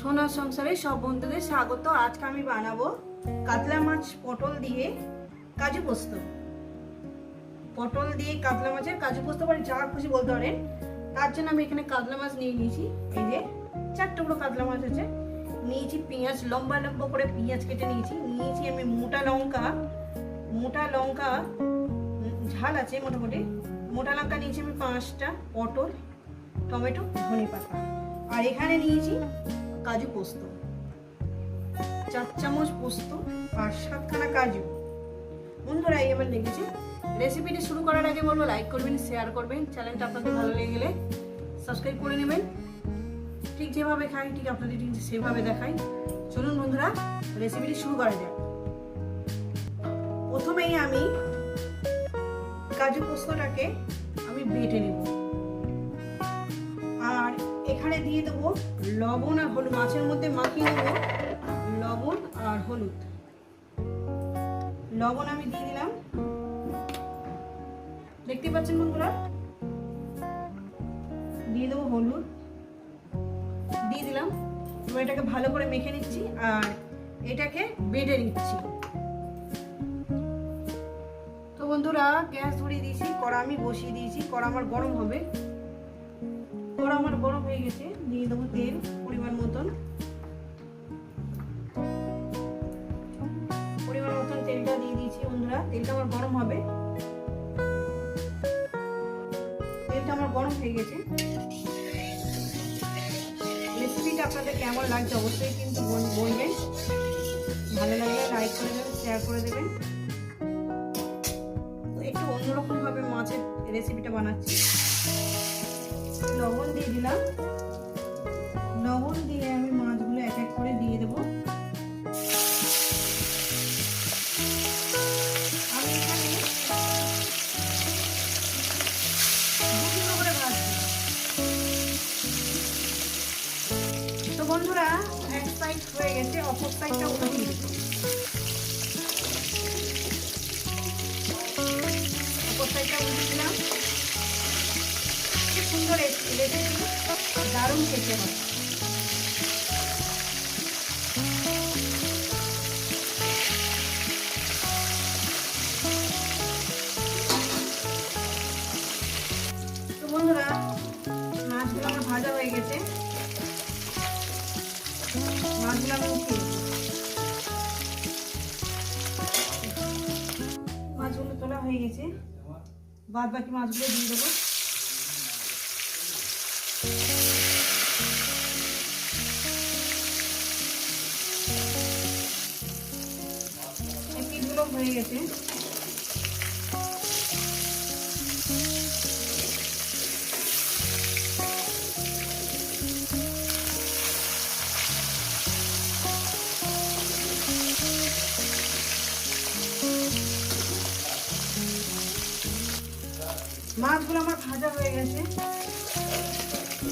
সোনার সংসারে সব বন্ধুদের স্বাগত। আজকে আমি বানাবো কাতলা মাছ পটল দিয়ে কাজু পোস্ত। পটল দিয়ে কাতলা মাছের কাজু পোস্ত পারে যা খুশি বলতে পারেন। তার জন্য আমি এখানে কাতলা মাছ নিয়ে নিয়েছি। এই যে চার টুকরো কাতলা মাছ আছে। নিয়েছি পেঁয়াজ, লম্বা লম্বা করে পেঁয়াজ কেটে নিয়েছি। নিয়েছি আমি মোটা লঙ্কা। মোটা লঙ্কা, ঝাল আছে মোটামুটি। মোটা লঙ্কা নিয়েছি আমি পাঁচটা, পটল, টমেটো ধনে পাতা আর এখানে নিয়েছি কাজু পোস্ত। চার চামচ পোস্ত আর সাতখানা কাজু। বন্ধুরা, এই আমার লেগেছে। রেসিপিটি শুরু করার আগে বলব লাইক করবেন শেয়ার করবেন। চ্যানেলটা আপনাদের ভালো লেগে গেলে সাবস্ক্রাইব করে নেবেন। ঠিক যেভাবে খাই, ঠিক আপনাদের ঠিক সেভাবে দেখাই। চলুন বন্ধুরা, রেসিপিটি শুরু করা যাক। প্রথমেই আমি কাজু পোস্তটাকে আমি বেটে নেব। এখানে দিয়ে দেবো লবণ আর হলুদ। মাছের মধ্যে মাখিয়ে দেবো লবণ আর হলুদ। লবণ আমি দিয়ে দিলাম। দেখতে পাচ্ছেন বন্ধুরা? দিয়ে দেবো হলুদ। দিয়ে দিলাম। এবার এটাকে ভালো করে মেখে নিচ্ছি আর এটাকে বেটে নিচ্ছি। তো বন্ধুরা, গ্যাস ধরিয়ে দিয়েছি, কড়া আমি বসিয়ে দিয়েছি। কড়া আমার গরম হবে। কড়া আমার গরম হয়ে গেছে, দিয়ে দেবো তেল, পরিমাণ মতন। পরিমাণ মতন তেলটা দিয়ে দিয়েছি বন্ধুরা, তেলটা আমার গরম হবে। তেলটা আমার গরম হয়ে গেছে। রেসিপিটা আপনাদের কেমন লাগছে অবশ্যই কিন্তু বল- বলবেন। ভালো লাগলে লাইক করে দেবেন শেয়ার করে দেবেন। একটু অন্যরকম ভাবে মাছের রেসিপিটা বানাচ্ছি। লবণ দিয়ে দিলাম। লবণ দিয়ে আমি মাছগুলো এক এক করে দিয়ে দেবো। আমি এখানে দুটো করে ভাজবো বন্ধুরা, এক সাইড হয়ে গেছে, অপর সাইডটা উঠিয়ে অপর সাইডটা উঠিয়ে দিলাম। সুন্দর দারুণ খেতে হয়। মাছগুলো আমার ভাজা হয়ে গেছে। মাছগুলো মাছগুলো তোলা হয়ে গেছে। বাদ বাকি মাছগুলো দিয়ে দেবো। এই পিসগুলো হয়ে গেছে মাছগুলো আমার ভাজা হয়ে গেছে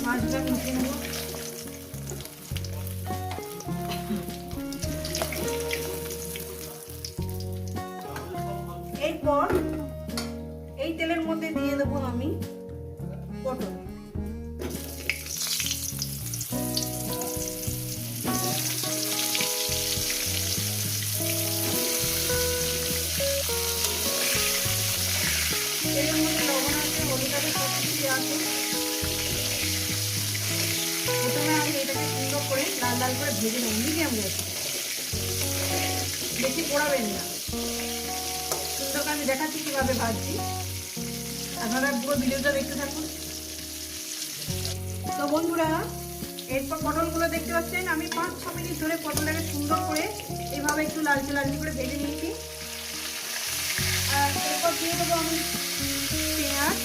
মাছগুলো আমি উঠিয়ে নেব এই তেলের মধ্যে দিয়ে দেবো আমি পটল। লাল করে ভেজে গ্যাসে বেশি না। দেখাচ্ছি কীভাবে ভাজছি। আপনারা পুরো ভিডিওটা দেখতে থাকুন। তো বন্ধুরা, এরপর পটলগুলো দেখতে পাচ্ছেন, আমি পাঁচ ছ মিনিট ধরে পটলটাকে সুন্দর করে এইভাবে একটু লালচে লালচে করে ভেজে নিয়েছি আর এরপর দিয়ে দেবো আমি পেঁয়াজ।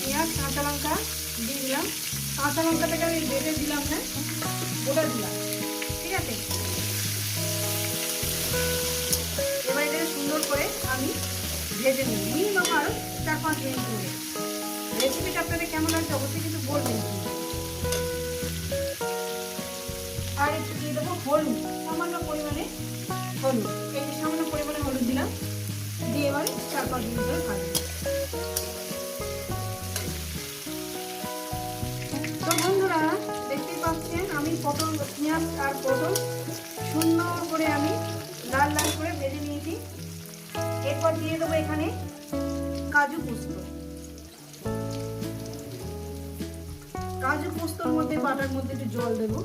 পেঁয়াজ, কাঁচা লঙ্কা দিয়ে দিলাম। কাঁচা লঙ্কাটাকে আমি বেটে দিলাম না ওটা দিলাম। ঠিক আছে? সুন্দর করে আমি ভেজে নিই। মিনিমাম আরও চার পাঁচ মিনিট ধরে। রেসিপিটা আপনাদের কেমন লাগছে অবশ্যই কিন্তু বলবেন। আর একটু দিয়ে দেবো হলুদ। সামান্য পরিমাণে হলুদ। এই যে সামান্য পরিমাণে হলুদ দিলাম। দিয়ে এবারে চার পাঁচ মিনিট ধরে ভাজবো। তো বন্ধুরা, দেখতেই পাচ্ছেন, আমি পটল, পেঁয়াজ আর পটল সুন্দর করে আমি লাল লাল করে ভেজে নিয়েছি। এরপর দিয়ে দেবো এখানে কাজু পোস্ত। কাজু পোস্তর মধ্যে বাটার মধ্যে একটু জল দেবো।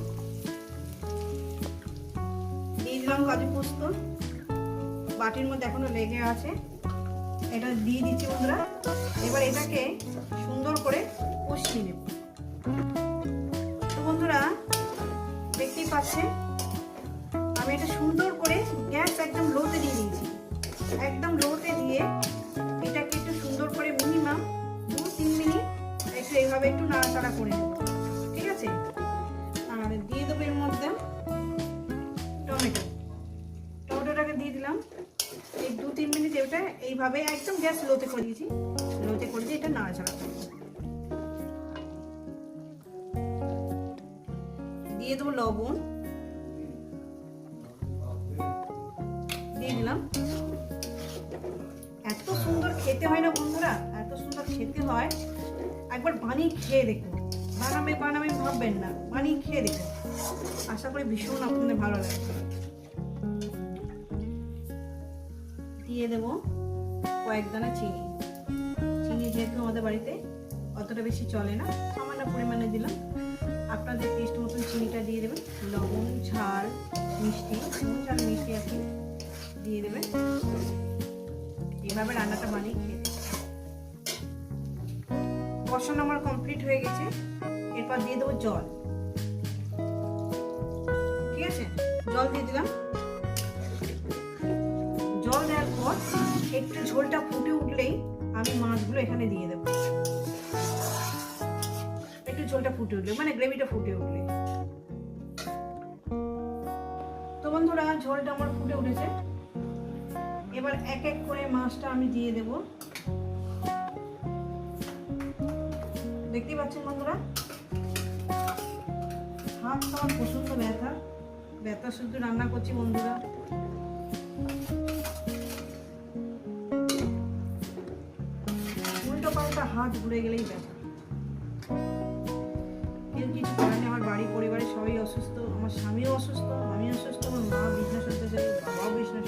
দিয়ে দিলাম কাজু পোস্ত। বাটির মধ্যে এখনও লেগে আছে। এটা দিয়ে দিচ্ছি বন্ধুরা। এবার এটাকে সুন্দর করে কষিয়ে নেব। তো বন্ধুরা, দেখতেই পাচ্ছেন? আমি এটা সুন্দর করে গ্যাস একদম লোতে দিয়ে দিয়েছি। একদম লোতে দিয়ে এটাকে একটু সুন্দর করে মিনিমাম দু তিন মিনিট একটু এইভাবে একটু নাড়াচাড়া করে নেব। ঠিক আছে? আর দিয়ে দেবো এর মধ্যে টমেটো। টমেটোটাকে দিয়ে দিলাম। এই দু তিন মিনিট এটা এইভাবে একদম গ্যাস লোতে করিয়েছি লোতে করে এটা নাড়াচাড়া করব। দিয়ে দেবো লবণ। এত সুন্দর খেতে হয় না বন্ধুরা? এত সুন্দর খেতে হয়। একবার বানিয়ে খেয়ে দেখুন। বানাবে বানাবে ভাববেন না। বানিয়ে খেয়ে দেখুন। আশা করি ভীষণ আপনাদের ভালো লাগবে। দিয়ে দেবো কয়েক দানা চিনি। চিনি যেহেতু আমাদের বাড়িতে অতটা বেশি চলে না, সামান্য পরিমাণে দিলাম। আপনাদের টেস্ট মতন চিনিটা দিয়ে দেবেন। লবণ, ঝাল, মিষ্টি ঝাল, মিষ্টি কি দিয়ে দেবেন। এইভাবে রান্নাটা বানিয়ে খেয়ে। কষানো আমার কমপ্লিট হয়ে গেছে। এরপর দিয়ে দেবো জল। ঠিক আছে? জল দিয়ে দিলাম। জল দেওয়ার পর একটু ঝোলটা ফুটে উঠলেই আমি মাছগুলো এখানে দিয়ে দেবো। একটু ঝোলটা ফুটে উঠলে মানে গ্রেভিটা ফুটে উঠলে। তো বন্ধুরা, ঝোলটা আমার ফুটে উঠেছে। এবার এক এক করে মাছটা আমি দিয়ে দেব। দেখতেই পাচ্ছেন বন্ধুরা? হাত আমার প্রচণ্ড ব্যথা। ব্যথা শুধু রান্না করছি বন্ধুরা। উল্টো পাল্টা হাত ঘুরে গেলেই ব্যথা। কেউ কিছু নেই আমার বাড়ি পরিবারে সবাই অসুস্থ, আমার স্বামীও অসুস্থ আমি অসুস্থ, আমার মা নেই বাবাও বিছনা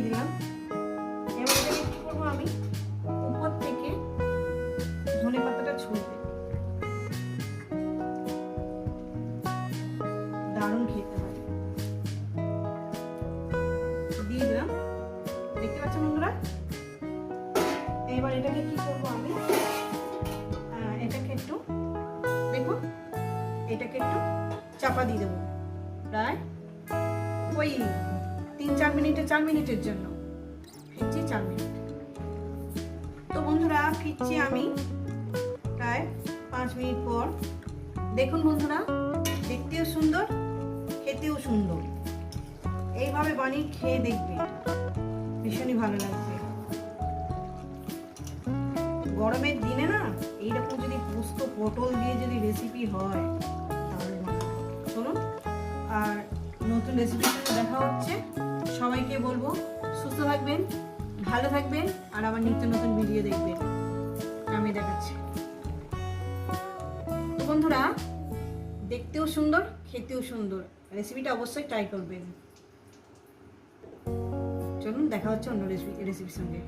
দিয়ে দিলাম। এবার এটাকে কি করব আমি? থেকে ধনে ছুঁয়ে দেব দারুণ খেতে দিয়ে দিলাম। দেখতে পাচ্ছেন বন্ধুরা? এবার এটাকে কি করব আমি? এটাকে একটু, দেখুন, এটাকে একটু চাপা দিয়ে দেবো। প্রায় ওই তিন, চার মিনিটে, চার মিনিটের জন্য। ফিরছি চার মিনিট। তো বন্ধুরা, ফিরছি আমি প্রায় পাঁচ মিনিট পর। দেখুন বন্ধুরা, দেখতেও সুন্দর, খেতেও সুন্দর। এইভাবে বানিয়ে খেয়ে দেখবে। ভীষণই ভালো লাগবে। গরমের দিনে না, এইরকম যদি পোস্ত, পটল দিয়ে যদি রেসিপি হয়, তাহলে। চলুন, আর নতুন রেসিপির সাথে দেখা হচ্ছে। সবাইকে বলব, সুস্থ থাকবেন, ভালো থাকবেন, আর আমার নিত্য নতুন ভিডিও দেখবেন। আমি দেখাচ্ছি। তো বন্ধুরা, দেখতেও সুন্দর, খেতেও সুন্দর। রেসিপিটা অবশ্যই ট্রাই করবেন। চলুন, দেখা হচ্ছে অন্য রেসিপি রেসিপির সঙ্গে।